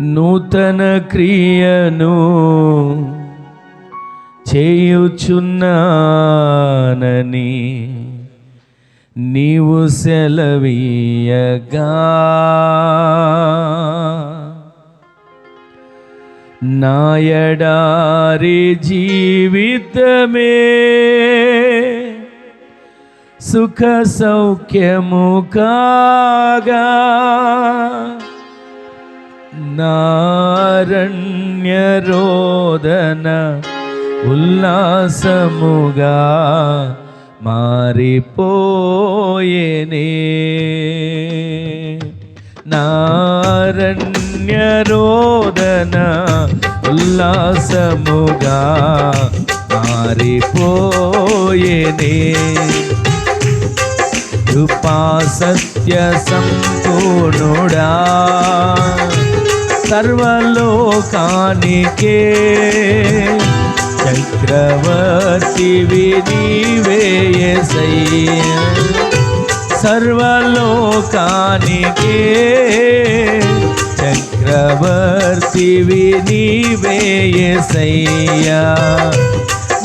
నూతన క్రియను చేయుచున్నానని నీవు సెలవీయగా. నాయడారి జీవితమే సుఖ సౌఖ్యము కాగా. నారణ్యరోదన ఉల్లాసముగా మారిపోయేనే నారణ్యరోదన ఉల్లాసముగా మారిపోయేనే కృపా సత్య సంపూర్ణుడా సర్వలోకానికే. చక్రవర్తి నీవేయసయ్య సర్వలోకానికే. చక్రవర్తి నీవేయసయ్యా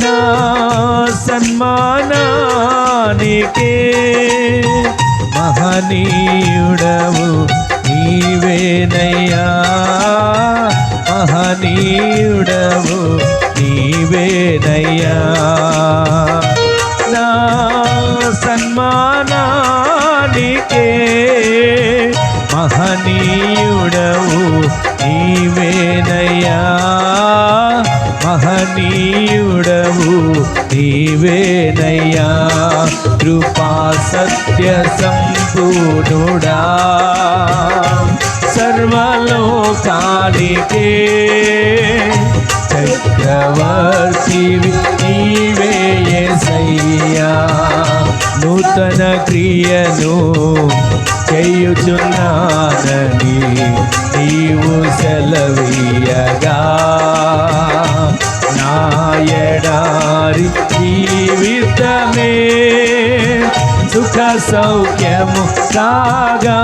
నా సన్మానానికే. మహనీయుడవు నీవేనయ్యా మహనీయుడవు నీవేనయ్యా. నా సన్మానానికే మహనీయుడవు నీవేనయ్యా మహనీయుడవు నీవేనయ్యా. కృపా సత్య సంగ సంపూర్ణుడా సర్వలోకానికే చక్రవర్తి నీవేయసయ్యా నూతన క్రియను చేయుచున్నానని నీవు సెలవీయగా. నాయడారి జీవితమే సుఖ సౌఖ్యము కాగా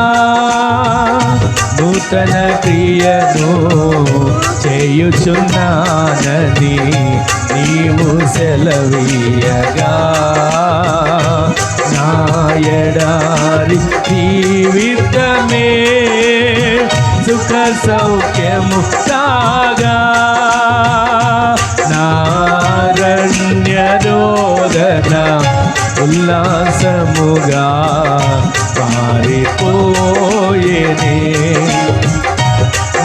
నూతన క్రియను చేయుచున్నానని నీవు సెలవీయగా. నాయడారి జీవితమే సుఖ సౌఖ్యము కాగా ఉల్లాసముగా పారిపోయేనే.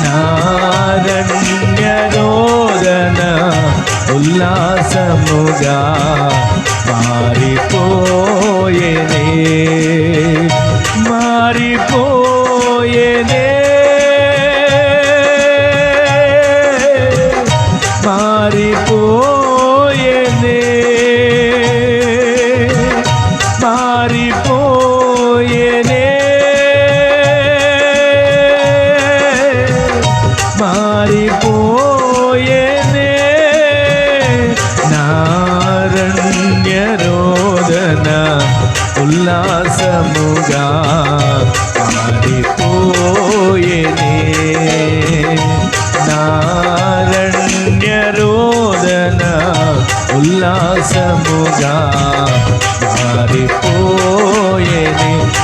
నారణ్యరోదన ఉల్లాసముగా మారిపోయేనే మారిపోయేనే.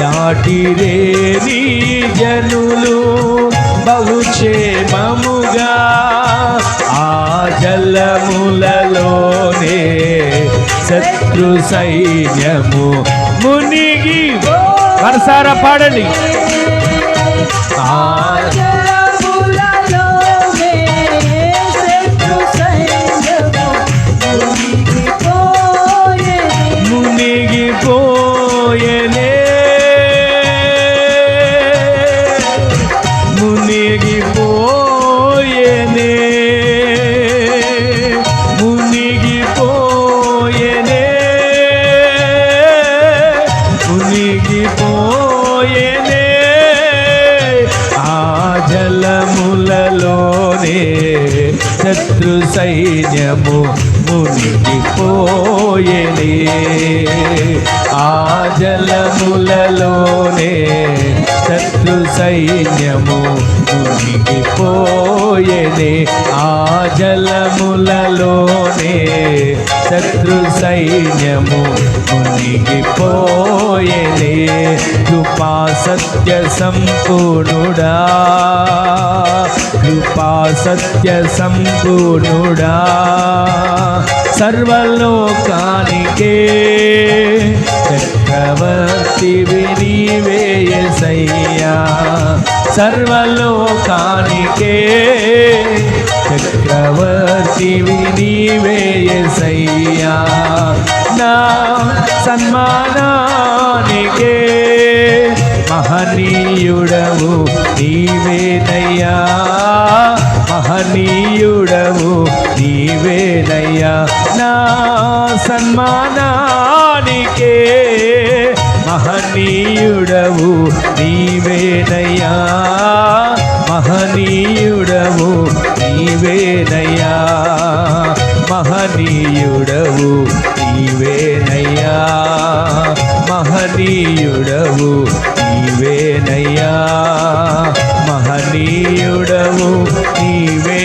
దాటిరే నీ జనులు బహుక్షేమముగా ఆ జలములలోనే శత్రు సైన్యము మునిగి మనసారా పాడండి. ఆ శత్రు సైన్యము మునిగిపోయే ఆ జలములలోనే శత్రు సైన్యము మునిగిపోయేనే. ఆ జలములలోనే శత్రు సైన్యము మునిగిపోయేనే. కృపా సత్య సంపూర్ణుడా కృపా సత్య సంపూర్ణుడా. సర్వలోకానికే చక్రవర్తి వినివేయసయ్యా సర్వలోకానికే చక్రవర్తి వినివేయసయ్యా నా సన్మానానికే మహనీయుడవు నీవేనయ్యా. మహనీయుడవు నీవేనయ్యా. నా సన్మానా సన్మానానికే మహనీయుడవు నీవేనయ్యా. మహనీయుడవు నీవేనయ్యా. మహనీయుడవు నీవేనయ్యా. మహనీయుడవు నీవేనయ్యా. మహనీయుడవు నీవే